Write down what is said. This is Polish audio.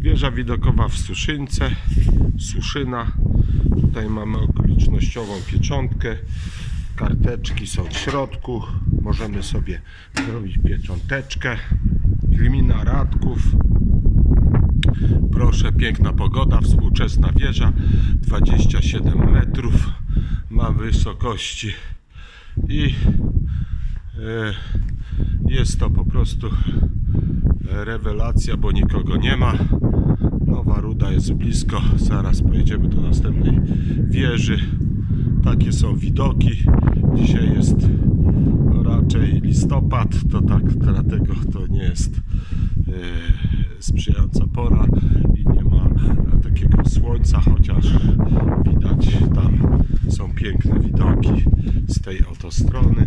Wieża widokowa w Suszynce, Suszyna. Tutaj mamy okolicznościową pieczątkę. Karteczki są w środku. Możemy sobie zrobić piecząteczkę. Gmina Radków. Proszę, piękna pogoda, współczesna wieża, 27 metrów ma wysokości i e, jest to po prostu rewelacja, bo nikogo nie ma. Jest blisko, zaraz pojedziemy do następnej wieży. Takie są widoki. Dzisiaj jest raczej listopad, to tak, dlatego to nie jest e, sprzyjająca pora i nie ma takiego słońca, chociaż widać tam są piękne widoki z tej oto strony